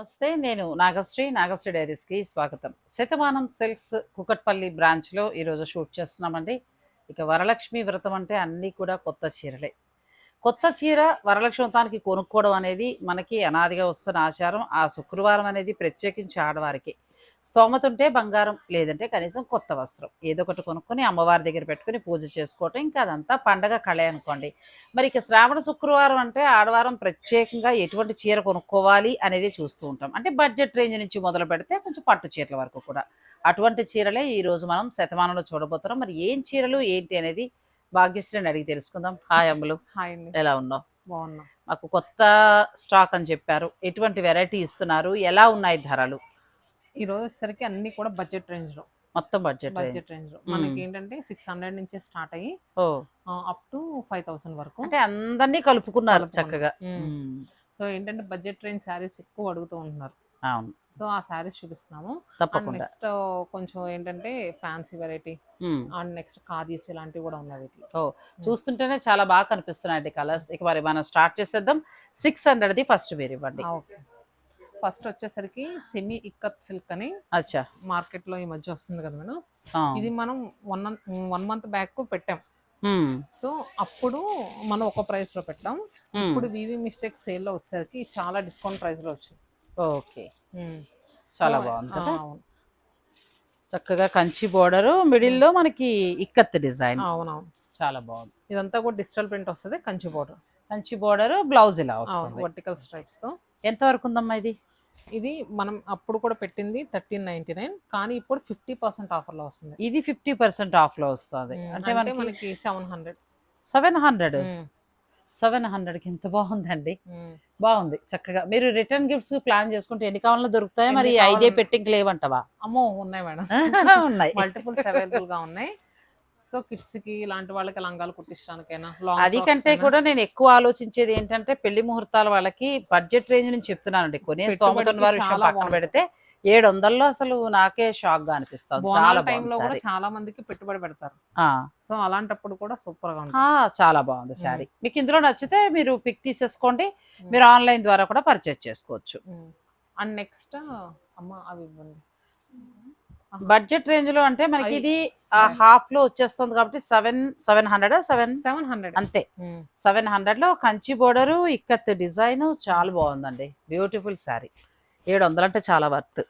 నమస్తే నేను నాగశ్రీ నాగశ్రీ డైరీస్కి స్వాగతం. శతమానం సిల్క్స్ కుకట్పల్లి బ్రాంచ్లో ఈరోజు షూట్ చేస్తున్నామండి. ఇక వరలక్ష్మి వ్రతం అంటే అన్నీ కూడా కొత్త చీరలే. కొత్త చీర వరలక్ష్మి వ్రతానికి కొనుక్కోవడం అనేది మనకి అనాదిగా వస్తున్న ఆచారం. ఆ శుక్రవారం అనేది ప్రత్యేకించి ఆడవారికి. స్తోమత ఉంటే బంగారం లేదంటే కనీసం కొత్త వస్త్రం. ఏదో ఒకటి కొనుక్కొని అమ్మవారి దగ్గర పెట్టుకొని పూజ చేసుకోవటం ఇంకా అదంతా పండగ కళ అనుకోండి. మరి ఇక శ్రావణ శుక్రవారం అంటే ఆడవారం ప్రత్యేకంగా ఎటువంటి చీర కొనుక్కోవాలి అనేది చూస్తూ ఉంటాం. అంటే బడ్జెట్ రేంజ్ నుంచి మొదలు పెడితే కొంచెం పట్టు చీరల వరకు కూడా. అటువంటి చీరలే ఈ రోజు మనం శతమానంలో చూడబోతున్నాం. మరి ఏం చీరలు ఏంటి అనేది భాగ్యశ్రీని అడిగి తెలుసుకుందాం. హాయ్ అమ్ములు హాయ్ ఎలా ఉన్నావు? బాగున్నా. మాకు కొత్త స్టాక్ అని చెప్పారు. ఎటువంటి వెరైటీ ఇస్తున్నారు? ఎలా ఉన్నాయి ధరలు? ఈ రోజు వచ్చేసరికి అన్ని కూడా బడ్జెట్ రేంజ్లో. మొత్తం బడ్జెట్ బడ్జెట్ రేంజ్లో. మనకి ఏంటంటే సిక్స్ హండ్రెడ్ నుంచే స్టార్ట్ అయ్యి ఓ. అప్ టు ఫైవ్ థౌసండ్ వరకు. అంటే అందరినీ కలుపుకున్నారు. చక్కగా. సో ఏంటంటే బడ్జెట్ రేంజ్ శారీస్ ఎక్కువ అడుగుతూ ఉంటున్నారు. అవును. సో ఆ శారీస్ చూపిస్తున్నాము. తప్పకుండా. నెక్స్ట్ కొంచెం ఏంటంటే fancy variety. And next khadis ఇలాంటివి కూడా ఉన్నాయి వీటిలో. చూస్తుంటేనే చాలా బాగా కనిపిస్తున్నాయండి కలర్స్ ఇక మరి మనం స్టార్ట్ చేసేద్దాం. సిక్స్ హండ్రెడ్ది ఫస్ట్ వేర్ ఇవ్వండి. ఓకే. ఫస్ట్ వచ్చేసరికి సెమీ ఇక్కత్ సిల్క్ అని అచ్చా. మార్కెట్లో ఈ మధ్య వస్తుంది కదా మేడం. ఇది మనం వన్ వన్ మంత్ బ్యాక్ పెట్టాం. సో అప్పుడు మనం ఒక ప్రైస్లో పెట్టాం. ఇప్పుడు వివి మిస్టేక్ సేల్లో వచ్చేసరికి చాలా డిస్కౌంట్ ప్రైస్లో వచ్చింది. ఓకే. చాలా బాగుంది అవును. చక్కగా కంచి బోర్డర్ మిడిల్లో మనకి ఇక్కత్ డిజైన్. అవునవును. చాలా బాగుంది. ఇదంతా కూడా డిజిటల్ ప్రింట్ వస్తుంది Kanchi border Kanchi border blouse ఇలా వస్తుంది. వర్టికల్ స్ట్రైప్స్తో. ఎంత వరకు ఉందమ్మా ఇది? ఇది మనం అప్పుడు కూడా పెట్టింది థర్టీన్ నైన్టీ నైన్ కానీ ఇప్పుడు ఫిఫ్టీ పర్సెంట్ ఆఫర్లో వస్తుంది. ఇది ఫిఫ్టీ పర్సెంట్ ఆఫ్లో వస్తుంది అంటే మనకి seven hundred. Seven hundred? Seven హండ్రెడ్కి ఎంత బాగుందండి. బాగుంది చక్కగా. మీరు రిటర్న్ గిఫ్ట్స్ ప్లాన్ చేసుకుంటే ఎన్ని కావాలో దొరుకుతాయో? మరి ఐడియా కావాలన్నా- పెట్టి లేవంటవా? అమ్మో ఉన్నాయి మేడం. ఉన్నాయి. మల్టిపుల్స్ అవైలబుల్గా ఉన్నాయి. సో కిడ్స్కి ఇలాంటి వాళ్ళకి లంగాలు కుట్టించడానికైనా అది కంటే. కూడా నేను ఎక్కువ ఆలోచించేది ఏంటంటే పెళ్ళి ముహూర్తాల వాళ్ళకి బడ్జెట్ రేంజ్ నుంచి చెప్తున్నానండి. కొనే స్తోమత వారి విషయం పక్కన. పెడితే ఏడు వందల్లో అసలు నాకే షాక్గా అనిపిస్తుంది చాలా టైంలో కూడా చాలా మందికి పెట్టుబడి పెడతారు. సో అలాంటప్పుడు కూడా సూపర్గా చాలా బాగుంది సారీ మీకు ఇందులో నచ్చితే మీరు పిక్ తీసేసుకోండి. మీరు ఆన్లైన్ ద్వారా కూడా పర్చేస్ చేసుకోవచ్చు. అండ్ నెక్స్ట్ అమ్మ అవి ఇవ్వండి. బడ్జెట్ రేంజ్లో అంటే మనకి ఇది హాఫ్లో వచ్చేస్తుంది కాబట్టి seven seven hundred seven? Seven hundred. అంతే. సెవెన్ హండ్రెడ్లో కంచి బోర్డర్ ఇక్కత్ డిజైన్ చాలా బాగుందండి. బ్యూటిఫుల్ శారీ. ఏడు వందలు అంటే చాలా వర్త్.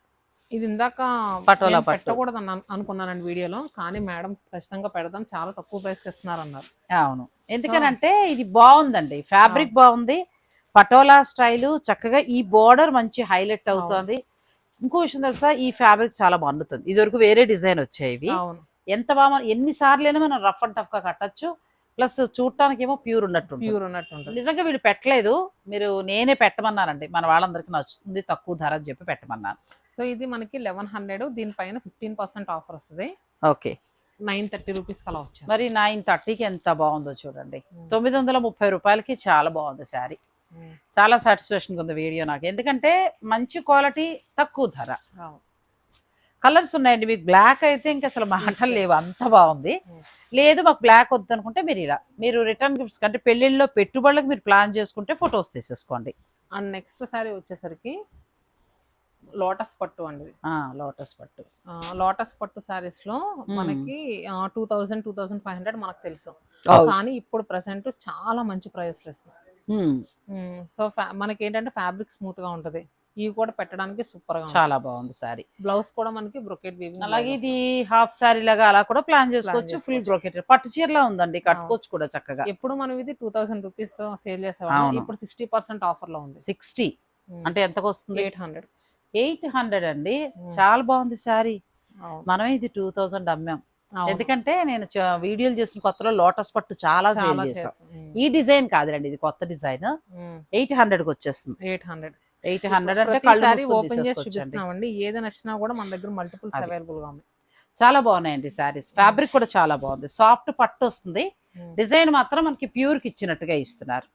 ఇది ఇందాక పటోలా. పెట్టకూడదు అనుకున్నానండి వీడియోలో కానీ మేడం ఖచ్చితంగా పెడదాం చాలా తక్కువ ప్రైస్కి ఇస్తున్నారు అన్నారు అవును ఎందుకనంటే ఇది బాగుందండి ఫ్యాబ్రిక్ బాగుంది పటోలా స్టైల్ చక్కగా ఈ బోర్డర్ మంచి హైలైట్ అవుతుంది. ఇంకో విషయం తెలుసా? ఈ ఫ్యాబ్రిక్ చాలా బాగుంటుంది ఇది వరకు వేరే డిజైన్ వచ్చాయి అవును. ఎంత బాగా ఎన్ని సార్లు అయినా మనం రఫ్ అండ్ టఫ్గా కట్టచ్చు. ప్లస్ చూడటానికి ఏమో ప్యూర్ ఉన్నట్టు. ప్యూర్ ఉన్నట్టు నిజంగా వీళ్ళు పెట్టలేదు. మీరు నేనే పెట్టమన్నానండి. మన వాళ్ళందరికీ నచ్చుతుంది తక్కువ ధర అని చెప్పి పెట్టమన్నాను. సో ఇది మనకి లెవెన్ హండ్రెడ్ దీనిపైన ఫిఫ్టీన్ పర్సెంట్ ఆఫర్ వస్తుంది. ఓకే. నైన్ థర్టీ రూపీస్ అలా వచ్చేది మరి నైన్ థర్టీకి ఎంత బాగుందో చూడండి. తొమ్మిది వందల ముప్పై రూపాయలకి చాలా బాగుంది శారీ. చాలా సాటిస్ఫాక్షన్ ఉంది వీడియో నాకు. ఎందుకంటే మంచి క్వాలిటీ తక్కువ ధర. కలర్స్ ఉన్నాయండి. మీకు బ్లాక్ అయితే ఇంకా అసలు మాటలు లేవు. అంత బాగుంది. Hmm. లేదు మాకు బ్లాక్ వద్దు అనుకుంటే మీరు ఇలా మీరు రిటర్న్ గిఫ్ట్స్ అంటే పెళ్ళిళ్ళలో పెట్టుబడులకు మీరు ప్లాన్ చేసుకుంటే ఫొటోస్ తీసేసుకోండి. అండ్ నెక్స్ట్ సారీ వచ్చేసరికి లోటస్ పట్టు అండి. లోటస్ పట్టు. లోటస్ పట్టు సారీస్లో మనకి two thousand two thousand five hundred మనకు తెలుసు. కానీ ఇప్పుడు ప్రెసెంట్ చాలా మంచి ప్రైస్ ఇస్తుంది Hmm. సో మనకి ఏంటంటే ఫ్యాబ్రిక్ స్మూత్గా ఉంటది. ఇవి కూడా పెట్టడానికి సూపర్గా చాలా బాగుంది సారీ. బ్లౌజ్ కూడా మనకి బ్రొకెట్ వీవింగ్ అలాగే ఇది హాఫ్ సారీ లాగా అలా కూడా ప్లాన్ చేసుకోవచ్చు. ఫుల్. బ్రోకెట్ పట్టు చీరలా ఉందండి. కట్టుకోవచ్చు కూడా చక్కగా. ఎప్పుడు మనం ఇది టూ థౌసండ్ రూపీస్ సేల్ చేసేవాళ్ళం. ఇప్పుడు సిక్స్టీ పర్సెంట్ ఆఫర్లో ఉంది. సిక్స్టీ. అంటే ఎంతకు వస్తుంది? Eight hundred. ఎయిట్ హండ్రెడ్ అండి. చాలా బాగుంది సారీ. మనమే ఇది టూ థౌజండ్ అమ్మాం. ఎందుకంటే నేను వీడియోలు చేసిన కొత్తలో లోటస్ పట్టు చాలా సేల్ చేసాం ఈ డిజైన్ కాదులేండి ఇది కొత్త డిజైన్. ఎయిట్ హండ్రెడ్కి వచ్చేస్తుంది. Eight hundred. ఎయిట్ హండ్రెడ్ అంటే కళ్ళు ఓపెన్ చేసి. చూపిస్తున్నామండి. ఏది నచ్చినా కూడా మన దగ్గర మల్టిపుల్స్. అవైలబుల్గా ఉన్నాయి. చాలా బాగున్నాయండి శారీస్. ఫ్యాబ్రిక్ కూడా చాలా బాగుంది. సాఫ్ట్ పట్టు వస్తుంది. డిజైన్ మాత్రం మనకి ప్యూర్కి ఇచ్చినట్టుగా ఇస్తున్నారు.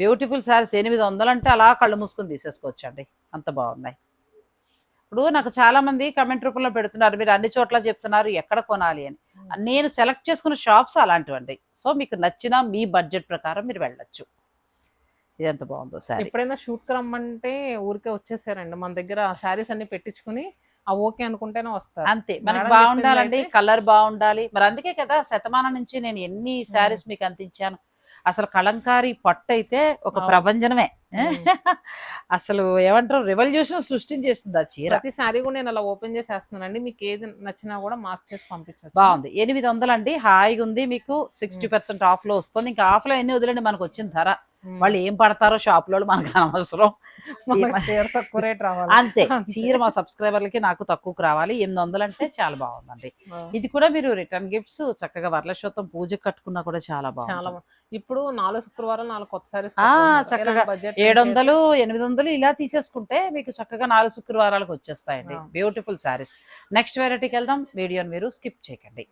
బ్యూటిఫుల్ శారీస్ ఎనిమిది వందలు అంటే అలా కళ్ళు మూసుకొని తీసేసుకోవచ్చండి. అంత బాగున్నాయి. ఇప్పుడు నాకు చాలా మంది కమెంట్ రూపంలో పెడుతున్నారు మీరు అన్ని చోట్ల చెప్తున్నారు ఎక్కడ కొనాలి అని. నేను సెలెక్ట్ చేసుకున్న షాప్స్ అలాంటివండి. సో మీకు నచ్చిన మీ బడ్జెట్ ప్రకారం మీరు వెళ్ళొచ్చు. ఇది ఎంత బాగుందో సారీ ఎప్పుడైనా షూట్కి రమ్మంటే ఊరికే వచ్చేసారండి. మన దగ్గర శారీస్ అన్ని పెట్టించుకుని ఆ ఓకే అనుకుంటేనే వస్తారు. అంతే. మనకి బాగుండాలండి కలర్ బాగుండాలి. మరి అందుకే కదా శతమానం నుంచి నేను ఎన్ని శారీస్ మీకు అందించాను. అసలు కలంకారీ పట్టు అయితే ఒక ఉమ్. అసలు ఏమంటారు రెవల్యూషన్ సృష్టించేస్తుంది ఆ చీర. ప్రతి శారీ కూడా నేను అలా ఓపెన్ చేసేస్తున్నానండి. మీకు ఏది నచ్చినా కూడా మార్క్ చేసి పంపించవచ్చు బాగుంది. ఎనిమిది వందలు అండి హాయిగా ఉంది మీకు సిక్స్టీ పర్సెంట్ ఆఫ్లో వస్తుంది. ఇంకా ఆఫ్లో ఎన్ని వదిలేండి? మనకు వచ్చిన ధర. వాళ్ళు ఏం పడతారో షాప్లో మనకు అనవసరం. చీర తక్కువ రేట్ రావాలి. అంతే. చీర మా సబ్స్క్రైబర్లకి నాకు తక్కువకు రావాలి. ఎనిమిది వందలు అంటే చాలా బాగుందండి. ఇది కూడా మీరు రిటర్న్ గిఫ్ట్స్ చక్కగా వరలక్ష్మతం పూజ కట్టుకున్నా కూడా చాలా బాగుంది. ఇప్పుడు నాలుగు శుక్రవారం నాలుగు కొత్త సారీస్ చక్కగా ఏడు వందలు ఎనిమిది వందలు ఇలా తీసేసుకుంటే మీకు చక్కగా నాలుగు శుక్రవారాలకు వచ్చేస్తాయండి. బ్యూటిఫుల్ శారీస్ నెక్స్ట్ వెరైటీకి వెళ్దాం. వీడియోని మీరు స్కిప్ చేయకండి.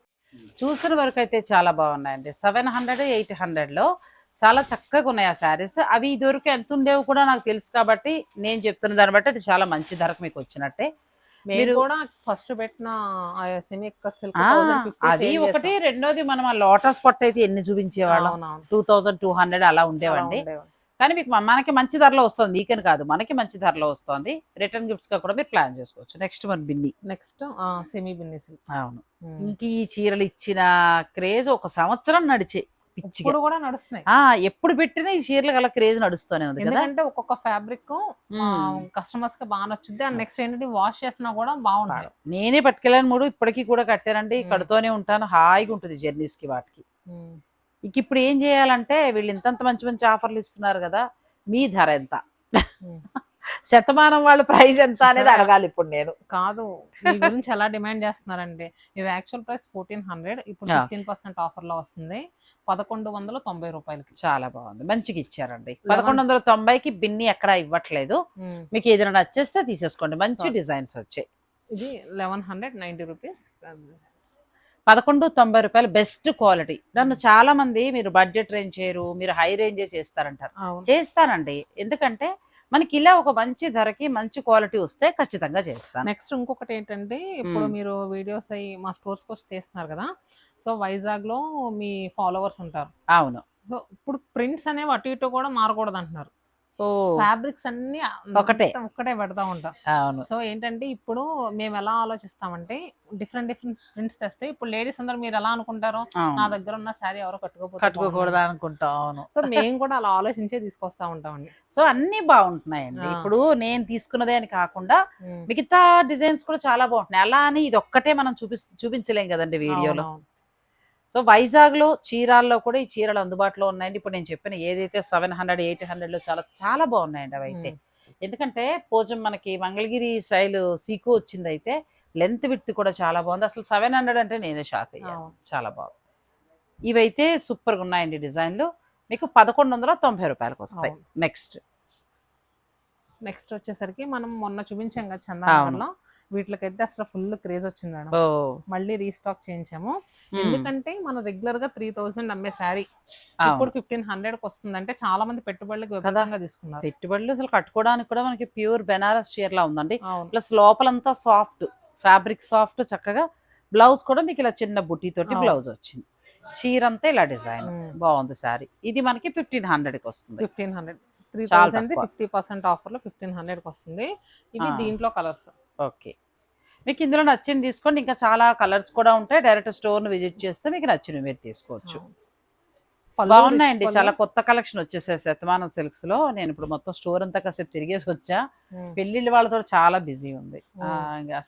చూసిన వరకు అయితే చాలా బాగున్నాయండి. సెవెన్ హండ్రెడ్ ఎయిట్ హండ్రెడ్లో చాలా చక్కగా ఉన్నాయి ఆ శారీస్. అవి ఇదివరకు ఎంత ఉండేవి కూడా నాకు తెలుసు కాబట్టి నేను చెప్తున్న దాన్ని బట్టి అది చాలా మంచి ధరకు మీకు వచ్చినట్టే. మీరు కూడా ఫస్ట్ పెట్టిన అది ఒకటి రెండోది మనం ఆ లోటస్ పట్టు అయితే ఎన్ని చూపించేవాళ్ళం? టూ థౌజండ్ టూ హండ్రెడ్ అలా ఉండేవండి. కానీ మీకు మనకి మంచి ధరలో వస్తుంది. మీకని కాదు మనకి మంచి ధరలో వస్తుంది. రిటర్న్ గిఫ్ట్స్గా కూడా మీరు ప్లాన్ చేసుకోవచ్చు. Next one Binny. Next semi Binny అవును. ఇంక ఈ చీరలు ఇచ్చిన క్రేజ్ ఒక సంవత్సరం నడిచే. పిచ్చిగా. కూడా నడుస్తున్నాయి. ఆ ఎప్పుడు పెట్టినా ఈ చీరలు గల క్రేజ్ నడుస్తూనే ఉంది కదా. ఎందుకంటే ఒక్కొక్క ఫ్యాబ్రిక్. కస్టమర్స్కి బాగా నచ్చుద్ది. అండ్ నెక్స్ట్ ఏంటంటే వాష్ చేసినా కూడా బాగుంటాయి నేనే పట్టుకెళ్ళాను మూడు ఇప్పటికీ కూడా కట్టానండి. కడుతూనే ఉంటాను. హాయిగా ఉంటుంది జర్నీస్కి వాటికి. ఇక ఇప్పుడు ఏం చేయాలంటే వీళ్ళు ఇంతంత మంచి మంచి ఆఫర్లు ఇస్తున్నారు కదా. మీ ధర ఎంత. శతమానం వాళ్ళ ప్రైస్ ఎంత అనేది? అడగాలి ఇప్పుడు నేను. కాదు మీ గురించి ఎలా డిమాండ్ చేస్తున్నారంటే ఇవి యాక్చువల్ ప్రైస్ ఫోర్టీన్ హండ్రెడ్ ఇప్పుడు. ఫిఫ్టీన్ పర్సెంట్ ఆఫర్లో వస్తుంది. పదకొండు వందల తొంభై రూపాయలకి. చాలా బాగుంది. మంచిగా ఇచ్చారండి. పదకొండు వందల తొంభైకి బిన్ని ఎక్కడ ఇవ్వట్లేదు. మీకు ఏదైనా నచ్చేస్తే తీసేసుకోండి. మంచి. డిజైన్స్ వచ్చాయి. ఇది లెవెన్ హండ్రెడ్ నైన్టీ రూపీస్ పదకొండు తొంభై రూపాయలు బెస్ట్ క్వాలిటీ నన్ను చాలా మంది మీరు బడ్జెట్ రేంజ్ చేయరు మీరు హై రేంజే చేస్తారంటారు. అవును. చేస్తానండి ఎందుకంటే మనకి ఇలా ఒక మంచి ధరకి మంచి క్వాలిటీ వస్తే ఖచ్చితంగా చేస్తాను. నెక్స్ట్ ఇంకొకటి ఏంటంటే ఇప్పుడు. మీరు వీడియోస్ అయ్యి మా స్టోర్స్కి వచ్చి తీస్తున్నారు కదా సో వైజాగ్లో మీ ఫాలోవర్స్ ఉంటారు. అవును. సో ఇప్పుడు ప్రింట్స్ అనేవి అటు ఇటు కూడా మారకూడదు అంటున్నారు ఫ్యాబ్రిక్స్ అన్ని ఒకటే. ఒక్కటే పెడతా ఉంటాం. అవును. సో ఏంటంటే ఇప్పుడు మేము ఎలా ఆలోచిస్తామంటే డిఫరెంట్ డిఫరెంట్ ప్రింట్స్ తెస్తే ఇప్పుడు లేడీస్ అందరూ మీరు ఎలా అనుకుంటారో నా దగ్గర ఉన్న శారీ ఎవరో కట్టుకోకపోతే కట్టుకోకూడదు అనుకుంటాం అవును. సో మేము కూడా అలా ఆలోచించే తీసుకొస్తా ఉంటామండి. సో అన్ని బాగుంటున్నాయండి. ఇప్పుడు నేను తీసుకున్నదే అని కాకుండా. మిగతా డిజైన్స్ కూడా చాలా బాగుంటున్నాయి. అలా అని ఇది ఒక్కటే మనం చూపిస్తూ చూపించలేం కదండి వీడియోలో. సో వైజాగ్లో చీరాల్లో కూడా ఈ చీరలు అందుబాటులో ఉన్నాయండి. ఇప్పుడు నేను చెప్పిన ఏదైతే సెవెన్ హండ్రెడ్ ఎయిట్ హండ్రెడ్లో చాలా చాలా బాగున్నాయండి అవి అయితే. ఎందుకంటే పోజం మనకి మంగళగిరి స్టైల్ సీకు వచ్చింది అయితే లెంత్ విత్ కూడా చాలా బాగుంది. అసలు సెవెన్ హండ్రెడ్ అంటే నేనే షాక్ అయ్యాను. చాలా బాగుంది. ఇవైతే సూపర్గా ఉన్నాయండి డిజైన్లు. మీకు పదకొండు వందల తొంభై రూపాయలకు వస్తాయి. నెక్స్ట్. నెక్స్ట్ వచ్చేసరికి మనం మొన్న చూపించాం కదా చందానగర్లో. వీటికైతే అసలు ఫుల్ క్రేజ్ వచ్చింది మేడం. మళ్ళీ రీస్టాక్ చేయించాము. ఎందుకంటే మనం రెగ్యులర్గా త్రీ థౌసండ్ అమ్మే శారీ. ఇప్పుడు ఫిఫ్టీన్ హండ్రెడ్కి వస్తుంది అంటే చాలా మంది పెట్టుబడులకు విపరీతంగా తీసుకున్నారు. పెట్టుబడులు అసలు కట్టుకోవడానికి కూడా మనకి ప్యూర్ బెనారస్ చీరలా ఉందండి. అవును. ప్లస్ లోపలంతా సాఫ్ట్ ఫ్యాబ్రిక్ సాఫ్ట్ చక్కగా బ్లౌజ్ కూడా మీకు ఇలా చిన్న బుట్టి తోటి. బ్లౌజ్ వచ్చింది. చీర అంతా ఇలా డిజైన్. బాగుంది సారీ ఇది మనకి ఫిఫ్టీన్ హండ్రెడ్కి వస్తుంది. Fifteen hundred. Three thousand. Fifty percent ఆఫర్లో ఫిఫ్టీన్ హండ్రెడ్కి వస్తుంది ఆ. దీంట్లో కలర్స్. ఓకే. మీకు ఇందులో నచ్చింది తీసుకోండి. ఇంకా చాలా కలర్స్ కూడా ఉంటాయి. డైరెక్ట్ స్టోర్ను విజిట్ చేస్తే మీకు నచ్చినవి మీరు తీసుకోవచ్చు. బాగున్నాయండి. చాలా కొత్త కలెక్షన్ వచ్చేసాయి శతమానం సిల్క్స్లో నేను ఇప్పుడు మొత్తం స్టోర్ అంతా కాసేపు తిరిగేసి వచ్చా. పెళ్ళిళ్ళ వాళ్ళతో చాలా బిజీ ఉంది.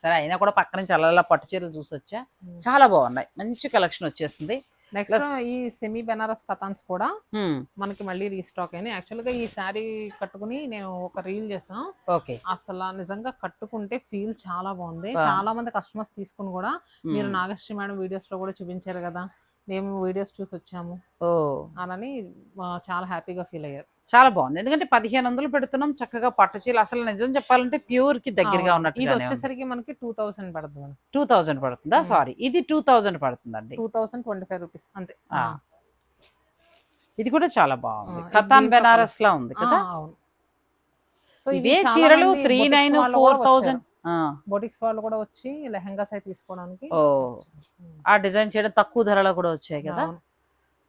సరే అయినా కూడా పక్క నుంచి అలా పట్టు చీరలు చూసి వచ్చా చాలా బాగున్నాయి. మంచి కలెక్షన్ వచ్చేసింది. నెక్స్ట్ ఈ సెమీ బెనారస్ కథాన్స్ కూడా హ్మ్, మనకి మళ్ళీ రీస్టాక్ అయినాయి. యాక్చువల్గా ఈ శారీ కట్టుకుని నేను ఒక రీల్ చేసాం ఓకే అసలు నిజంగా కట్టుకుంటే ఫీల్ చాలా బాగుంది. బా- చాలా మంది కస్టమర్స్ తీసుకుని కూడా మీరు హ్మ్. నాగశ్రీ మేడం వీడియోస్లో కూడా చూపించారు కదా. మేము వీడియోస్ చూసి వచ్చాము. ఓ. అనని చాలా హ్యాపీగా ఫీల్ అయ్యారు. చాలా బాగుంది. ఎందుకంటే పదిహేను వందలు పెడుతున్నాం చక్కగా పట్టు అసలు నిజం చెప్పాలంటే ప్యూర్కి దగ్గరగా అవును. ఇది వచ్చేసరికి మనకి టూ థౌసండ్ పడుతుంది టూ థౌజండ్ పడుతుందా. సారీ ఇది టూ థౌజండ్ పడుతుందండి. Two thousand twenty five rupees అంతే. ఇది కూడా చాలా బాగుంది. కథాన్ బెనారస్ లా ఉంది కదా? సో ఇవే చీరలు three nine four thousand boutiques వాళ్ళు కూడా వచ్చి లెహంగాస్ అయి తీసుకోవడానికి ఓ. ఆ డిజైన్ చేయడం తక్కువ ధరలో కూడా వచ్చాయి కదా.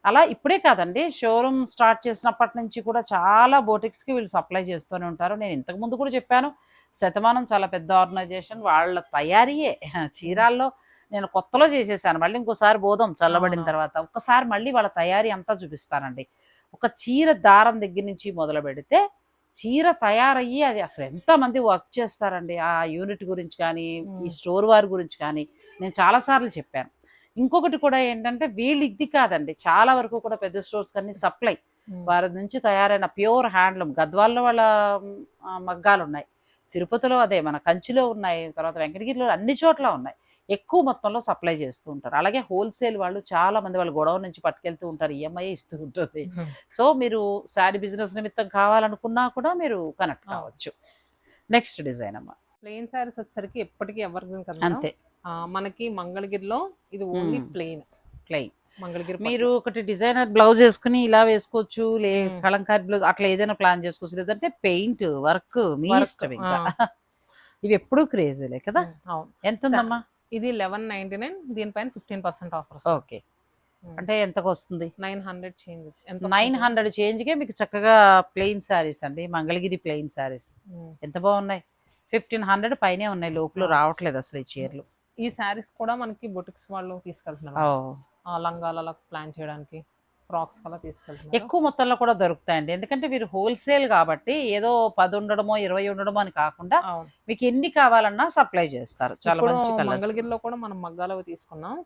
అలా ఇప్పుడే కాదండి షోరూమ్ స్టార్ట్ చేసినప్పటి నుంచి కూడా చాలా బోటిక్స్కి వీళ్ళు సప్లై చేస్తూనే ఉంటారు. నేను ఇంతకు ముందు కూడా చెప్పాను శతమానం చాలా పెద్ద ఆర్గనైజేషన్ వాళ్ళ తయారీయే. చీరాల్లో నేను కొత్తలో చేసేసాను మళ్ళీ ఇంకోసారి బోధం చల్లబడిన. తర్వాత. ఒక్కసారి మళ్ళీ వాళ్ళ తయారీ అంతా చూపిస్తానండి. ఒక చీర దారం దగ్గర నుంచి మొదలు పెడితే చీర తయారయ్యి అది అసలు ఎంతమంది వర్క్ చేస్తారండి? ఆ యూనిట్ గురించి కానీ ఈ. స్టోర్ వారి గురించి కానీ నేను చాలాసార్లు చెప్పాను. ఇంకొకటి కూడా ఏంటంటే వీళ్ళు ఇది కాదండి. చాలా వరకు కూడా పెద్ద స్టోర్స్ కానీ సప్లై. వారి నుంచి తయారైన ప్యూర్ హ్యాండ్లూమ్ గద్వాల్లో వాళ్ళ మగ్గాలు ఉన్నాయి తిరుపతిలో అదే మన కంచిలో ఉన్నాయి తర్వాత వెంకటగిరిలో అన్ని చోట్ల ఉన్నాయి. ఎక్కువ మొత్తంలో సప్లై చేస్తూ ఉంటారు. అలాగే హోల్సేల్ వాళ్ళు చాలా మంది వాళ్ళ గొడవ నుంచి పట్టుకెళ్తూ ఉంటారు. ఈఎంఐ ఇస్తూ ఉంటుంది. సో మీరు శారీ బిజినెస్ నిమిత్తం కావాలనుకున్నా కూడా మీరు కనెక్ట్. కావచ్చు. నెక్స్ట్ డిజైన్ అమ్మా. ప్లెయిన్ శారీస్ వచ్చేసరికి ఎప్పటికీ ఎవర్. అంతే. మనకి మంగళగిరిలో ఇది ఓన్లీ. ప్లెయిన్. ప్లెయిన్. మంగళగిరి మీరు ఒకటి డిజైనర్ బ్లౌజ్ వేసుకుని ఇలా వేసుకోవచ్చు లే. కలంకారీ బ్లౌజ్ అట్లా ఏదైనా ప్లాన్ చేసుకోవచ్చు. లేదంటే పెయింట్ వర్క్ మీ ఇష్టం ఇంకా. ఇవి ఎప్పుడు క్రేజీలే కదా? ఎంత ఉందమ్మా ఇది లెవెన్ నైన్టీ నైన్ దీనిపైన ఫిఫ్టీన్ పర్సెంట్ ఆఫర్ ఓకే. అంటే ఎంతకు వస్తుంది నైన్ హండ్రెడ్ చేంజ్ ఎంత నైన్? హండ్రెడ్ చేంజ్కే మీకు చక్కగా ప్లెయిన్ శారీస్ అండి. Mangalagiri plain saris um. ఎంత బాగున్నాయి? ఫిఫ్టీన్ హండ్రెడ్ పైనే ఉన్నాయి. లోపల ఆ. రావట్లేదు అసలు ఈ చీరలు. ఈ శారీస్ కూడా మనకి బొటిక్స్ వాళ్ళు తీసుకెళ్తున్నారు. లంగాల ప్లాన్ చేయడానికి. ఫ్రాక్స్ కల్లా తీసుకెళ్తున్నారు. ఎక్కువ మొత్తంలో కూడా దొరుకుతాయండి. ఎందుకంటే మీరు హోల్సేల్ కాబట్టి ఏదో పది ఉండడమో ఇరవై ఉండడమో అని కాకుండా మీకు ఎన్ని కావాలన్నా సప్లై చేస్తారు. చాలా మంగళగిరిలో కూడా మనం మగ్గాలు తీసుకున్నాం.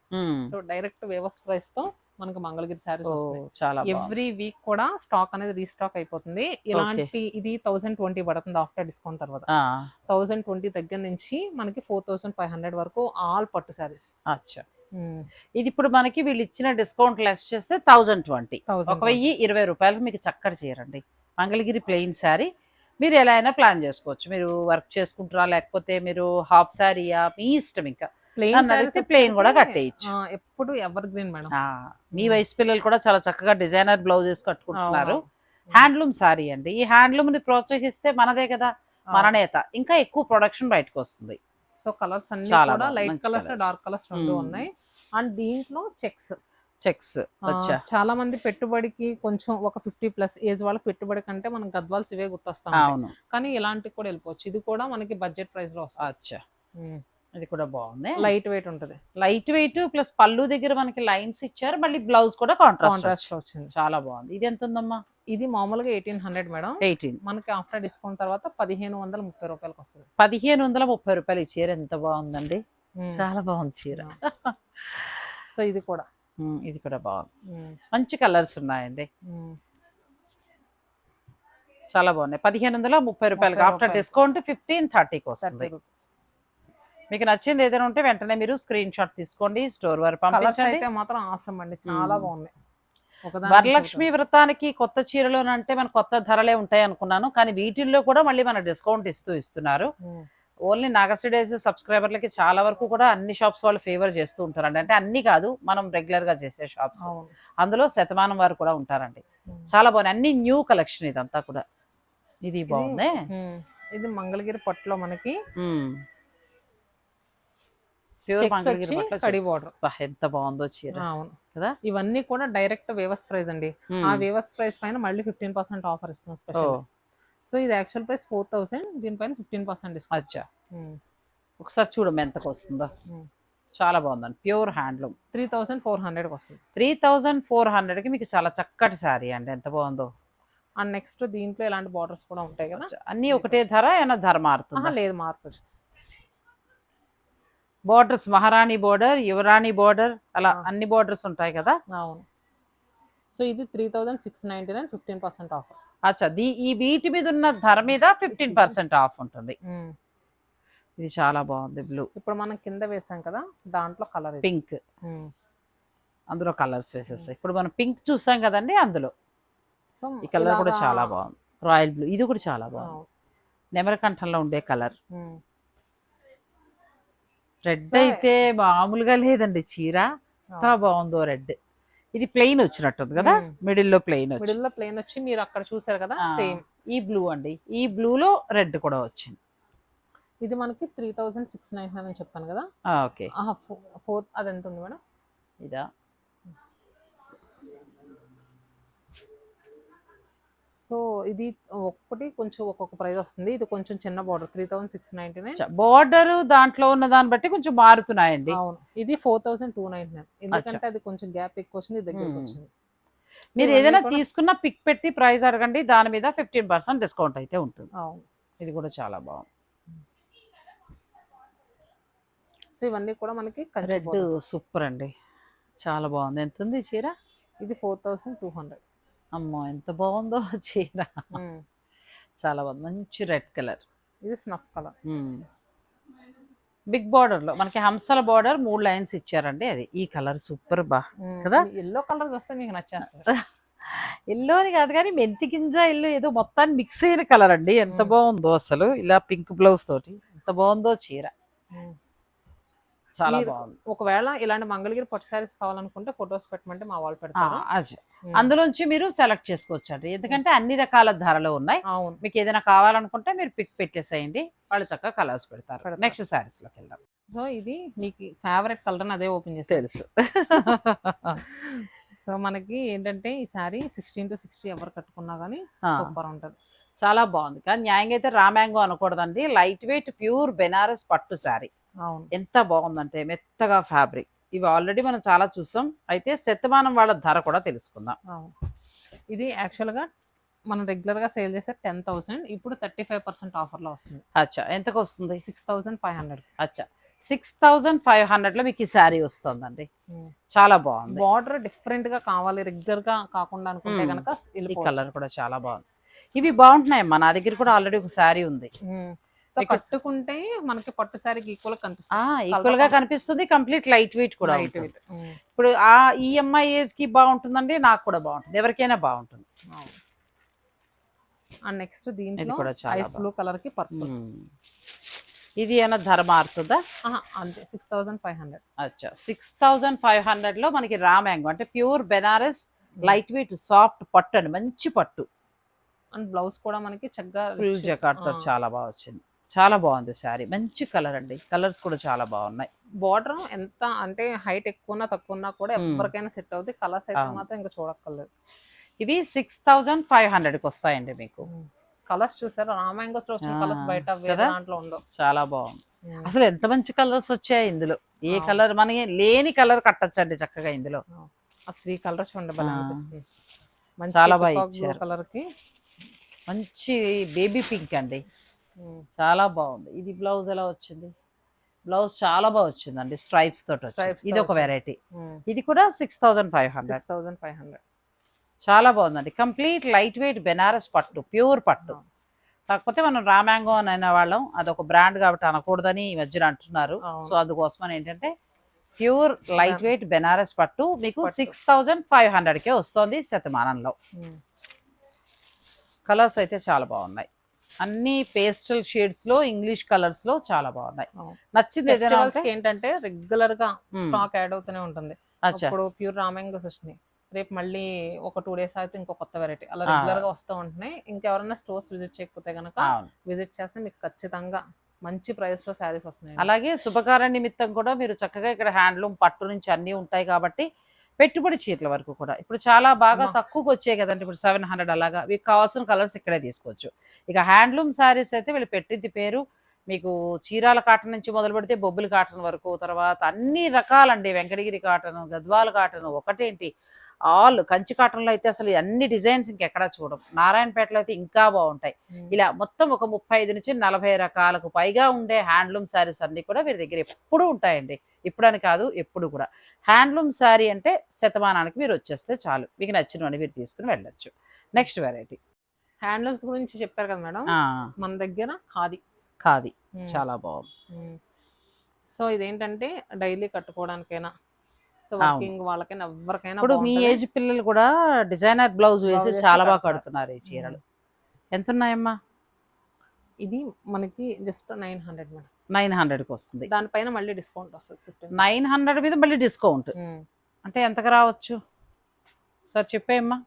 సో డైరెక్ట్ వేవస్ ప్రైస్తో మనకి మంగళగిరి శారీస్ చాలా. ఎవ్రీ వీక్ కూడా స్టాక్ అనేది రీస్టాక్ అయిపోతుంది. ఇలాంటి ఇది థౌసండ్ ట్వంటీ పడుతుంది ఆఫ్టర్ డిస్కౌంట్ తర్వాత. థౌసండ్ ట్వంటీ దగ్గర నుంచి మనకి ఫోర్ థౌసండ్ ఫైవ్ హండ్రెడ్ వరకు ఆల్ పట్టు శారీస్. అచ్చా. ఇది ఇప్పుడు మనకి వీళ్ళు ఇచ్చిన డిస్కౌంట్ లెస్ చేస్తే థౌజండ్ ట్వంటీ ఒక వెయ్యి ఇరవై రూపాయలకు మీకు చక్కటి చీరండి మంగళగిరి ప్లెయిన్ శారీ మీరు ఎలా అయినా ప్లాన్ చేసుకోవచ్చు. మీరు వర్క్ చేసుకుంటారా లేకపోతే మీరు హాఫ్ శారీయా మీ ఇష్టం ఇంకా. Plain కూడా కట్టేయచ్చు. ఎప్పుడు ఎవర్ గ్రీన్ మేడం మీ వయసు పిల్లలు కూడా చాలా చక్కగా డిజైనర్ బ్లౌజెస్ కట్టుకుంటున్నారు. హ్యాండ్లూమ్ శారీ అండి. ఈ హ్యాండ్లూమ్ని ప్రోత్సహిస్తే మనదే కదా మన నేత. ఇంకా ఎక్కువ ప్రొడక్షన్ బయటకు వస్తుంది. సో కలర్స్ అన్ని కూడా లైట్ కలర్స్. డార్క్ కలర్స్ రెండు. ఉన్నాయి. అండ్ దీంట్లో చెక్స్. చెక్స్. చాలా మంది పెట్టుబడికి కొంచెం ఒక ఫిఫ్టీ ప్లస్ ఏజ్ వాళ్ళకి పెట్టుబడి కంటే మనం గద్వాల్స్ ఇవే గుర్తొస్తాం కానీ ఇలాంటివి కూడా వెళ్ళిపోవచ్చు. ఇది కూడా మనకి బడ్జెట్ ప్రైస్లో వస్తుంది. అచ్చా. ఇది కూడా బాగుంది. లైట్ వెయిట్ ఉంటుంది. లైట్ వెయిట్ ప్లస్ పళ్ళు దగ్గర మనకి లైన్స్ ఇచ్చారు. మళ్ళీ బ్లౌజ్ కూడా కాంట్రాస్ట్ వచ్చింది. చాలా బాగుంది. ఇది ఎంత ఉందమ్మా ఇది మామూలుగా ఎయిటీన్ హండ్రెడ్ మేడం. ఎయిటీన్ మనకి ఆఫ్టర్ డిస్కౌంట్ తర్వాత పదిహేను వందల ముప్పై రూపాయలకి వస్తుంది. పదిహేను వందల ముప్పై రూపాయలు ఈ చీర ఎంత బాగుందండి. మ్మ్. చాలా బాగుంది చీర. సో ఇది కూడా. ఉమ్, ఇది కూడా బాగుంది. మంచి కలర్స్ ఉన్నాయండి. చాలా బాగున్నాయి. పదిహేను వందల ముప్పై రూపాయలకి ఆఫ్టర్. డిస్కౌంట్ ఫిఫ్టీన్ థర్టీకి థర్టీ వస్తుంది. మీకు నచ్చింది ఏదైనా ఉంటే వెంటనే మీరు స్క్రీన్ షాట్ తీసుకోండి స్టోర్ వారు పంపించండి. మాత్రం ఆసం అండి. చాలా. బాగున్నాయి. వరలక్ష్మి వ్రతానికి కొత్త చీరలు అంటే మన కొత్త ధరలే ఉంటాయి అనుకున్నాను కానీ వీటిల్లో కూడా మళ్ళీ మన డిస్కౌంట్ ఇస్తూ ఇస్తున్నారు. ఓన్లీ నాగశ్రీ డేస్ సబ్స్క్రైబర్లకి చాలా వరకు కూడా అన్ని షాప్స్ వాళ్ళు ఫేవర్ చేస్తూ ఉంటారండి. అంటే అన్ని కాదు మనం రెగ్యులర్గా చేసే షాప్స్ అందులో శతమానం వారు కూడా ఉంటారండి. చాలా బాగున్నాయి. అన్ని న్యూ కలెక్షన్ ఇదంతా కూడా. ఇది బాగుంది. ఇది మంగళగిరి పట్టులో మనకి ప్యూర్ Checks మంగళగిరి వచ్చి పట్టులో కడి ఎంత బాగుందో చీర. అవును. కదా? ఇవన్నీ కూడా డైరెక్ట్ వేవస్ ప్రైస్ అండి. ఆ వేవస్ ప్రైస్ పైన మళ్ళీ ఫిఫ్టీన్ పర్సెంట్ ఆఫర్ ఇస్తున్నాం స్పెషల్. సో ఇది యాక్చువల్ ప్రైస్ ఫోర్ థౌసండ్ దీనిపైన ఫిఫ్టీన్ పర్సెంట్ డిస్కౌంట్. అచ్చా. ఒకసారి చూడమ్మ ఎంతకు వస్తుందో. చాలా బాగుందండి. Pure handloom. Three thousand four హండ్రెడ్కి వస్తుంది. త్రీ థౌజండ్ ఫోర్ హండ్రెడ్కి మీకు చాలా చక్కటి శారీ అండి. ఎంత బాగుందో. అండ్ నెక్స్ట్ దీంట్లో ఇలాంటి బార్డర్స్ కూడా ఉంటాయి కదా. అన్నీ ఒకటే ధర ఏమైనా ధర మారుతుంది? లేదు మారుతుంది. బోర్డర్స్ మహారాణి బోర్డర్ యువరాణి బోర్డర్ అలా. అన్ని బోర్డర్స్ ఉంటాయి కదా? అవును. సో ఇది three thousand six ninety nine fifteen percent offer అచ్చా దీ ఈ వీటి మీద ఉన్న ధర మీద ఫిఫ్టీన్ పర్సెంట్ ఆఫ్ ఉంటుంది. ఇది చాలా బాగుంది బ్లూ ఇప్పుడు మనం కింద వేసాం కదా దాంట్లో కలర్ పింక్ అందులో కలర్స్ వేసేస్తాయి ఇప్పుడు మనం పింక్ చూసాం కదండి అందులో. సో ఈ కలర్ కూడా చాలా బాగుంది. రాయల్ బ్లూ ఇది కూడా చాలా బాగుంది. నెమరకంఠంలో ఉండే కలర్ రెడ్ అయితే మామూలుగా లేదండి చీర. ఎంత బాగుందో రెడ్ ఇది ప్లెయిన్ వచ్చినట్టుంది కదా. మిడిల్లో ప్లెయిన్ మిడిల్లో ప్లేన్ వచ్చి మీరు అక్కడ చూసారు కదా? సేమ్ ఈ బ్లూ అండి. ఈ బ్లూలో రెడ్ కూడా వచ్చింది. ఇది మనకి త్రీ థౌసండ్ సిక్స్ నైన్ అని చెప్పాను కదా? ఓకే. ఫోర్త్ అది ఎంత ఉంది మేడం? ఇదా. సో ఇది ఒక్కటి కొంచెం ఒక్కొక్క ప్రైస్ వస్తుంది. ఇది కొంచెం చిన్న border three thousand six ninety nine. Border దాంట్లో ఉన్న దాన్ని బట్టి కొంచెం మారుతున్నాయండి. అవును. ఇది four thousand two ninety nine. ఎందుకంటే అది కొంచెం గ్యాప్ ఎక్కువ వచ్చింది దగ్గరకు. వచ్చింది. మీరు ఏదైనా తీసుకున్న పిక్ పెట్టి ప్రైస్ అడగండి. దాని మీద ఫిఫ్టీన్ పర్సెంట్ డిస్కౌంట్ అయితే ఉంటుంది. అవును. ఇది కూడా చాలా బాగుంది. సో ఇవన్నీ కూడా మనకి రెడ్. సూపర్ అండి. చాలా బాగుంది. ఎంత ఉంది చీర? ఇది ఫోర్ థౌసండ్ టూ హండ్రెడ్. అమ్మో! ఎంత బాగుందో చీర. చాలా బాగుంది. మంచి రెడ్ కలర్. ఇది స్నఫ్ కలర్. బిగ్ బార్డర్లో మనకి హంసల బార్డర్ మూడు లైన్స్ ఇచ్చారండి అది. ఈ కలర్ సూపర్ బా. కదా? ఎల్లో కలర్ వస్తే మీకు నచ్చేస్తుంది. ఎల్లో అని కాదు కానీ మెంతి గింజ ఎల్లో ఏదో మొత్తాన్ని మిక్స్ అయిన కలర్ అండి. ఎంత. బాగుందో అసలు. ఇలా పింక్ బ్లౌజ్ తోటి. ఎంత బాగుందో చీర. చాలా బాగుంది. ఒకవేళ ఇలాంటి మంగళగిరి పట్టు శారీస్ కావాలనుకుంటే ఫొటోస్ పెట్టమంటే మా వాళ్ళు పెడతారు. అదే. అందులోంచి మీరు సెలెక్ట్ చేసుకోవచ్చు అండి ఎందుకంటే అన్ని రకాల ధరలు ఉన్నాయి. అవును. మీకు ఏదైనా కావాలనుకుంటే మీరు పిక్ పెట్టేసేయండి. వాళ్ళు చక్కగా కలర్స్ పెడతారు. నెక్స్ట్ శారీస్లోకి వెళ్దాం. సో ఇది నీకు ఫేవరెట్ కలర్ అదే ఓపెన్ చేస్తాను తెలుసు. సో మనకి ఏంటంటే ఈ శారీ సిక్స్టీన్ టు సిక్స్టీ ఎవరు కట్టుకున్నా కానీ. సూపర్ ఉంటది. చాలా బాగుంది. కానీ న్యాయంగా అయితే రామ్యాంగో అనకూడదండి. లైట్ వెయిట్ ప్యూర్ బెనారస్ పట్టు శారీ. అవును. ఎంత బాగుందంటే మెత్తగా ఫ్యాబ్రిక్. ఇవి ఆల్రెడీ మనం చాలా చూసాం. అయితే శతమానం వాళ్ళ ధర కూడా తెలుసుకుందాం. అవును. ఇది యాక్చువల్గా మనం రెగ్యులర్గా సేల్ చేసే టెన్ థౌసండ్. ఇప్పుడు థర్టీ ఫైవ్ పర్సెంట్ ఆఫర్లో వస్తుంది. అచ్చా. ఎంతకు వస్తుంది? Six thousand five hundred. అచ్చా. సిక్స్ థౌజండ్ ఫైవ్ హండ్రెడ్లో మీకు ఈ శారీ వస్తుందండి. చాలా బాగుంది. బార్డర్ డిఫరెంట్గా కావాలి. రెగ్యులర్గా కాకుండా అనుకుంటే. కనుక ఈ కలర్ కూడా చాలా బాగుంది. ఇవి బాగుంటున్నాయమ్మా నా దగ్గర కూడా ఆల్రెడీ ఒక శారీ ఉంది. సో కట్టుకుంటే మనకి పట్టు శారీకి ఈక్వల్ కనిపిస్తుంది. ఈక్వల్గా కనిపిస్తుంది. కంప్లీట్ లైట్ వెయిట్ కూడా weight. Hmm. ఇప్పుడు ఆ ఈఎంఐ ఏజ్కి బాగుంటుందండి నాకు కూడా బాగుంటుంది. ఎవరికైనా బాగుంటుంది. అండ్ నెక్స్ట్ ఇది దీంట్లో కూడా ఐస్ బ్లూ కలర్కి పర్పుల్. ఇది ఏమైనా ధర మారుతుందా? అంతే. సిక్స్ థౌసండ్ ఫైవ్ హండ్రెడ్ అచ్చా. సిక్స్ థౌజండ్ ఫైవ్ హండ్రెడ్లో మనకి రా మ్యాంగో అంటే pure Banaras light weight soft పట్టు అండి. మంచి పట్టు. అండ్ బ్లౌజ్ కూడా మనకి చక్కగా ఫుల్ rich. జకాట్తో ఆ. చాలా బాగా వచ్చింది చాలా బాగుంది శారీ మంచి కలర్ అండి కలర్స్ కూడా చాలా బాగున్నాయి బార్డర్ ఎంత అంటే హైట్ ఎక్కువ ఉన్నా తక్కువ ఉన్నా కూడా. ఎవరికైనా సెట్ అవుతుంది కలర్స్ అయితే. మాత్రం ఇంకా చూడక్కర్లేదు ఇవి సిక్స్ థౌజండ్ ఫైవ్ హండ్రెడ్కి వస్తాయండి మీకు కలర్స్ చూసారు రామాంగోస్లో వచ్చిన కలర్స్ బయట వేరే? దాంట్లో ఉండవు చాలా బాగుంది. అసలు ఎంత మంచి కలర్స్ వచ్చాయి ఇందులో ఏ. కలర్ మనకి లేని కలర్ కట్టచ్చండి చక్కగా ఇందులో అసలు ఈ కలర్ చూడండి ఆ. అనిపిస్తుంది చాలా బాగా. కలర్కి మంచి బేబీ పింక్ అండి. చాలా బాగుంది. ఇది బ్లౌజ్ ఎలా వచ్చింది? బ్లౌజ్ చాలా బాగా వచ్చిందండి. స్ట్రైప్స్ తోటి ఇది ఒక. వెరైటీ. ఇది కూడా six thousand five hundred thousand five hundred చాలా బాగుందండి. కంప్లీట్ లైట్ వెయిట్ బెనారస్ పట్టు. ప్యూర్ పట్టు. కాకపోతే మనం రామ్యాంగో అని అయిన వాళ్ళం. అదొక బ్రాండ్ కాబట్టి అనకూడదని ఈ మధ్యన అంటున్నారు. సో అందుకోసమని ఏంటంటే ప్యూర్ లైట్ వెయిట్ బెనారస్ పట్టు మీకు. సిక్స్ థౌజండ్ ఫైవ్ హండ్రెడ్కే వస్తుంది శతమానంలో. కలర్స్ అయితే చాలా బాగున్నాయి. అన్ని పేస్టల్ షేడ్స్లో ఇంగ్లీష్ కలర్స్లో చాలా బాగున్నాయి. నచ్చింది? ఏంటంటే రెగ్యులర్గా. స్టాక్ యాడ్ అవుతూనే ఉంటుంది. ఇప్పుడు ప్యూర్ రామాంగోస్ వచ్చినాయి రేపు మళ్ళీ ఒక టూ డేస్ అయితే ఇంకో కొత్త వెరైటీ అలా. రెగ్యులర్గా వస్తూ ఉంటున్నాయి. ఇంకెవరైనా స్టోర్స్ విజిట్ చేయకపోతే గనక విజిట్ చేస్తే మీకు ఖచ్చితంగా మంచి ప్రైస్లో శారీస్ వస్తున్నాయి అలాగే శుభకార్య నిమిత్తం కూడా మీరు చక్కగా ఇక్కడ హ్యాండ్లూమ్ పట్టు నుంచి అన్నీ ఉంటాయి కాబట్టి పెట్టుబడి చీరల వరకు కూడా. ఇప్పుడు చాలా బాగా. తక్కువకి వచ్చాయి కదండి. ఇప్పుడు సెవెన్ హండ్రెడ్ అలాగా. మీకు కావాల్సిన కలర్స్ ఇక్కడే తీసుకోవచ్చు. ఇక హ్యాండ్లూమ్ శారీస్ అయితే వీళ్ళు పెట్టింది పేరు. మీకు చీరాల కాటన్ నుంచి మొదలు పెడితే బొబ్బుల కాటన్ వరకు తర్వాత అన్ని రకాలండి. వెంకటగిరి కాటన్ గద్వాల కాటన్ ఒకటేంటి? ఆల్ కంచి కాటన్లో అయితే అసలు అన్ని డిజైన్స్ ఇంకెక్కడా చూడం. నారాయణపేటలో అయితే ఇంకా బాగుంటాయి. ఇలా మొత్తం ఒక ముప్పై ఐదు నుంచి నలభై రకాలకు పైగా ఉండే హ్యాండ్లూమ్ శారీస్ అన్ని కూడా వీరి దగ్గర ఎప్పుడు ఉంటాయండి. ఇప్పుడని కాదు ఎప్పుడు కూడా. హ్యాండ్లూమ్ శారీ అంటే శతమానానికి మీరు వచ్చేస్తే చాలు. మీకు నచ్చినవన్నీ మీరు తీసుకుని వెళ్ళొచ్చు. Next variety. హ్యాండ్లూమ్స్ గురించి చెప్పారు కదా మేడం? మన దగ్గర ఖాదీ. ఖాదీ. చాలా బాగుంది. సో ఇదేంటంటే డైలీ కట్టుకోవడానికైనా సో. వర్కింగ్ వాళ్ళకైనా ఎవరికైనా ఇప్పుడు మీ. ఏజ్ పిల్లలు కూడా డిజైనర్ బ్లౌజ్ వేసి చాలా బాగా. కడుతున్నారు ఈ చీరలు. ఎంత ఉన్నాయమ్మా ఇది మనకి just nine hundred madam. Nine హండ్రెడ్కి వస్తుంది. దానిపైన మళ్ళీ డిస్కౌంట్ వస్తుంది ఫిఫ్టీన్ నైన్ హండ్రెడ్ మీద మళ్ళీ డిస్కౌంట్. అంటే ఎంతకు రావచ్చు? Sir చెప్పేయమ్మా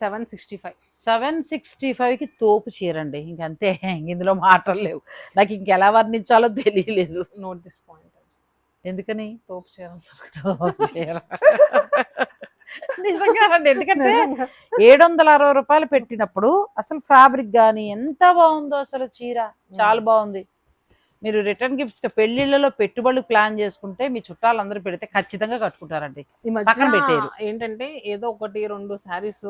seven sixty five. Seven sixty ఫైవ్కి తోపు చీరండి. ఇంకంతే. ఇందులో మాటలు లేవు. నాకు ఇంకెలా వర్ణించాలో తెలియలేదు. నోట్ దిస్ పాయింట్ ఎందుకని? తోపు చీర తోపు చీర. నిజంగా అండి. ఎందుకంటే. ఏడు వందల అరవై రూపాయలు పెట్టినప్పుడు అసలు ఫ్యాబ్రిక్ కానీ ఎంత బాగుందో అసలు చీర. చాలా బాగుంది. మీరు రిటర్న్ గిఫ్ట్స్ పెళ్ళిళ్ళలో పెట్టుబడులు ప్లాన్ చేసుకుంటే మీ చుట్టాలందరూ పెడితే ఖచ్చితంగా కట్టుకుంటారండి. పక్కన. ఏంటంటే ఏదో ఒకటి రెండు శారీస్.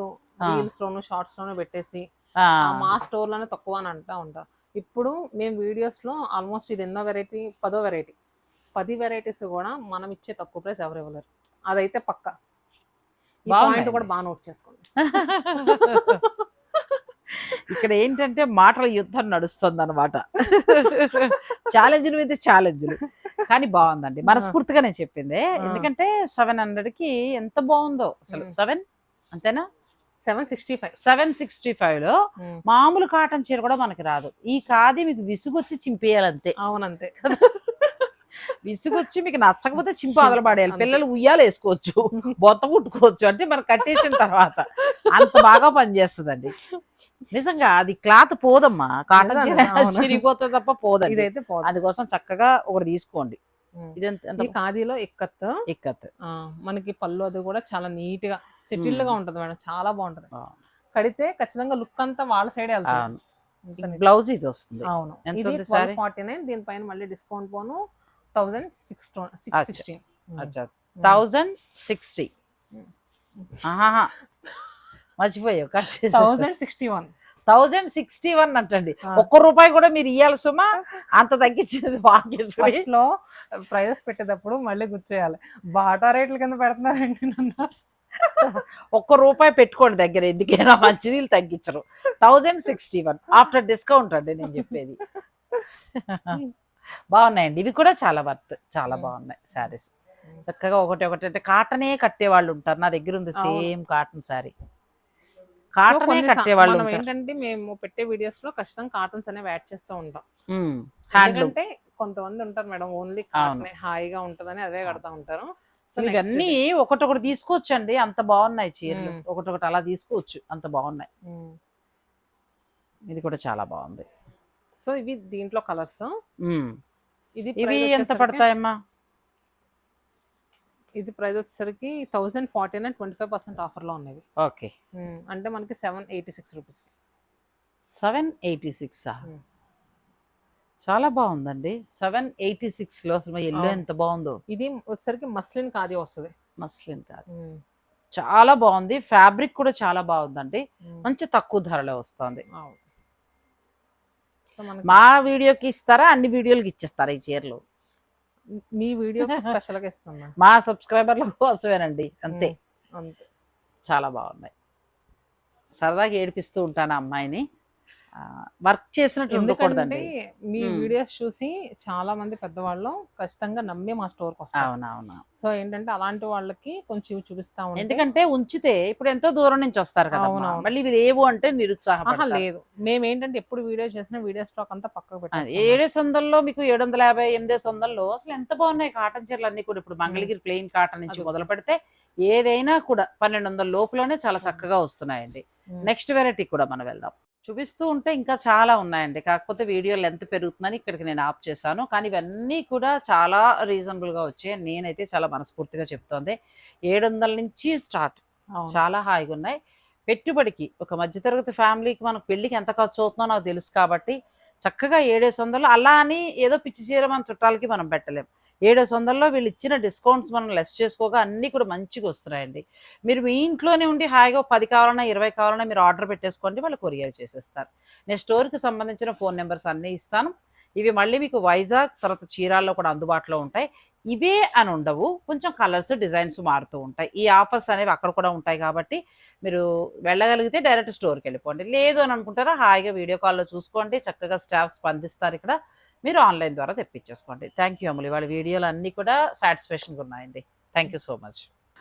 రీల్స్ లోను షార్ట్స్ లోను పెట్టేసి మా స్టోర్లోనే తక్కువ అని అంటా ఉంటారు ఇప్పుడు మేము వీడియోస్లో ఆల్మోస్ట్ ఇది ఎన్నో వెరైటీ పదో వెరైటీ పది వెరైటీస్ కూడా మనం ఇచ్చే తక్కువ ప్రైస్ ఎవరు ఇవ్వలేరు. అదైతే పక్క. పాయింట్ కూడా బాగా నోట్ చేసుకోండి. ఇక్కడ ఏంటంటే మాటల యుద్ధం నడుస్తుంది అనమాట ఛాలెంజ్లు మీద ఛాలెంజ్లు. కానీ బాగుందండి. మనస్ఫూర్తిగా నేను చెప్పింది. ఎందుకంటే సెవెన్ హండ్రెడ్కి ఎంత బాగుందో. అసలు. సెవెన్ అంతేనా? Seven sixty five. Seven sixty ఫైవ్లో మామూలు కాటన్ చీర కూడా మనకి రాదు. ఈ ఖాదీ మీకు విసుగొచ్చి చింపేయాలంతే. అవునంతే. విసుగొచ్చి మీకు నచ్చకపోతే చింపు అదలు పడేయాలి అంతే. పిల్లలు ఉయ్యాలు వేసుకోవచ్చు బొత్త కుట్టుకోవచ్చు అంటే మనం కట్టేసిన తర్వాత అంత బాగా పనిచేస్తుందండి నిజంగా అది క్లాత్ పోదమ్మా కాటన్ చీర నిజంగా, అవును. చిరిగిపోతే తప్ప పోదండి ఇదైతే అందుకోసం చక్కగా ఒకటి తీసుకోండి. ఇది ఖాదీలో ఎక్కత్ ఎక్కత్ ఆ, మనకి పళ్ళు అది కూడా చాలా నీట్గా సెటిల్డ్గా. ఉంటది మేడం చాలా బాగుంటది. కడితే ఖచ్చితంగా లుక్ అంతా వాళ్ళ సైడ్ neat. బ్లౌజ్ ఇది వస్తుంది అవును? ఫార్టీ నైన్ దీనిపైన మళ్ళీ డిస్కౌంట్ పోను అచ్చా. సిక్స్టీన్ అచ్చా. Thousand sixty. ఆహా మర్చిపోయావు thousand sixty one. Thousand sixty one అంటండి. ఒక్క రూపాయి కూడా మీరు ఇయ్యాలి సుమా అంత తగ్గించేది భాగ్యశ్రీ. లో ప్రైజెస్ పెట్టేటప్పుడు మళ్ళీ గుర్చేయాలి బాటా రేట్ల కింద పెడుతున్నారండి నన్ను ఒక్క రూపాయి పెట్టుకోండి దగ్గర ఎందుకైనా మంచిది తగ్గించరు. Thousand sixty one. After discount అండి నేను చెప్పేది. బాగున్నాయండి. ఇవి కూడా చాలా వర్త్ చాలా. బాగున్నాయి శారీస్. చక్కగా ఒకటి ఒకటి అంటే కాటనే కట్టే వాళ్ళు ఉంటారు. నా దగ్గర ఉంది. Same cotton sari. కాటనే కొన్ని కట్టే సా- వాళ్ళు మనం ఉంటారు. ఏంటంటే మేము పెట్టే వీడియోస్లో ఖచ్చితంగా కాటన్స్ అనేవి యాడ్ చేస్తూ ఉంటాం. హ్యాండ్లూమ్. ఎందుకంటే కొంతమంది ఉంటారు మేడం ఓన్లీ. కాటన్ హాయిగా ఉంటదని అదే కడతా ఉంటారు. సో ఇవన్నీ ఒకటొకటి తీసుకోవచ్చండి. అంత బాగున్నాయి చీరలు. ఒకటొకటి అలా తీసుకోవచ్చు. అంత బాగున్నాయి. ఇది కూడా చాలా బాగుంది. సో ఇవి దీంట్లో కలర్స్. ఇది ఇవి ఎంత పడతాయమ్మా? ఇది ప్రైస్ వచ్చేసరికి thousand forty nine twenty five percent ఆఫర్లో ఉన్నాయి ఓకే అంటే మనకి seven eighty six rupees. Seven eighty six. చాలా బాగుందండి. సెవెన్ ఎయిటీ సిక్స్లో అసలు ఎల్లో. ఎంత బాగుందో. ఇది వచ్చేసరికి మస్లిన్ కాది వస్తుంది. మస్లిన్ కాదు చాలా బాగుంది. ఫ్యాబ్రిక్ కూడా చాలా బాగుందండి. మంచి తక్కువ ధరలో వస్తుంది. మా వీడియోకి ఇస్తారా? అన్ని వీడియోలకి ఇచ్చేస్తారా ఈ చీరలు? మీ వీడియోకి స్పెషల్గా ఇస్తున్నాం మా సబ్స్క్రైబర్ల కోసమేనండి అంతే. అంతే. చాలా బాగున్నాయి. సరదాగా ఏడిపిస్తూ ఉంటాను అమ్మాయిని. వర్క్ చేసినట్టు ఎందుకంటే ఉండకూడదండి మీ. వీడియోస్ చూసి చాలా మంది పెద్దవాళ్ళు ఖచ్చితంగా నమ్మి మా స్టోర్కి వస్తారు. అవునవును. సో ఏంటంటే అలాంటి వాళ్ళకి కొంచెం చూపిస్తా ఎందుకంటే ఉంచితే ఇప్పుడు ఎంతో దూరం నుంచి వస్తారు కదా. మళ్ళీ ఇవి లేవు అంటే నిరుత్సాహం లేదు. మేము ఏంటంటే ఎప్పుడు వీడియో చేసినా వీడియో స్టాక్ అంతా పక్కకు పెట్టేస్తాం. ఏడు వందల్లో మీకు ఏడు వందల యాభై ఎనిమిది వందల్లో అసలు ఎంత బాగున్నాయి కాటన్ చీరలు అన్ని కూడా. ఇప్పుడు మంగళగిరి ప్లెయిన్ కాటన్ నుంచి. మొదలు పెడితే ఏదైనా కూడా పన్నెండు వందల లోపులోనే చాలా చక్కగా వస్తున్నాయండి. నెక్స్ట్ వెరైటీ కూడా మనం వెళ్దాం. చూపిస్తూ ఉంటే ఇంకా చాలా ఉన్నాయండి. కాకపోతే వీడియో లెంత్ పెరుగుతుందని ఇక్కడికి నేను ఆఫ్ చేశాను. కానీ ఇవన్నీ కూడా చాలా రీజనబుల్గా వచ్చాయి నేనైతే చాలా మనస్ఫూర్తిగా చెప్తోంది. ఏడు వందల నుంచి స్టార్ట్. చాలా హాయిగా ఉన్నాయి. పెట్టుబడికి ఒక మధ్యతరగతి ఫ్యామిలీకి మనకు పెళ్ళికి ఎంత ఖర్చు అవుతుందో నాకు తెలుసు కాబట్టి చక్కగా ఏడేసి వందలు అలా అని ఏదో పిచ్చి చీర మన చుట్టాలకి మనం పెట్టలేం. ఏడేసి వందల్లో వీళ్ళు ఇచ్చిన డిస్కౌంట్స్ మనం లెస్ చేసుకోగా అన్నీ కూడా మంచిగా వస్తున్నాయండి. మీరు మీ ఇంట్లోనే ఉండి హాయిగా పది కావాలన్నా ఇరవై కావాలన్నా మీరు ఆర్డర్ పెట్టేసుకోండి వాళ్ళు కొరియర్ చేసేస్తారు. నేను స్టోర్కి సంబంధించిన ఫోన్ నెంబర్స్ అన్నీ ఇస్తాను. ఇవి మళ్ళీ మీకు వైజాగ్ తర్వాత చీరాల్లో కూడా అందుబాటులో ఉంటాయి. ఇవే అని ఉండవు. కొంచెం కలర్స్ డిజైన్స్ మారుతూ ఉంటాయి. ఈ ఆఫర్స్ అనేవి అక్కడ కూడా ఉంటాయి కాబట్టి మీరు వెళ్ళగలిగితే డైరెక్ట్ స్టోర్కి వెళ్ళిపోండి. లేదు అని అనుకుంటారా హాయిగా వీడియో కాల్లో చూసుకోండి. చక్కగా స్టాఫ్ స్పందిస్తారు ఇక్కడ. మీరు ఆన్లైన్ ద్వారా తెప్పించేసుకోండి. థ్యాంక్ యూ అమ్ములు ఇవాళ వీడియోలు అన్నీ కూడా సాటిస్ఫాక్షన్గా ఉన్నాయండి. Thank you so much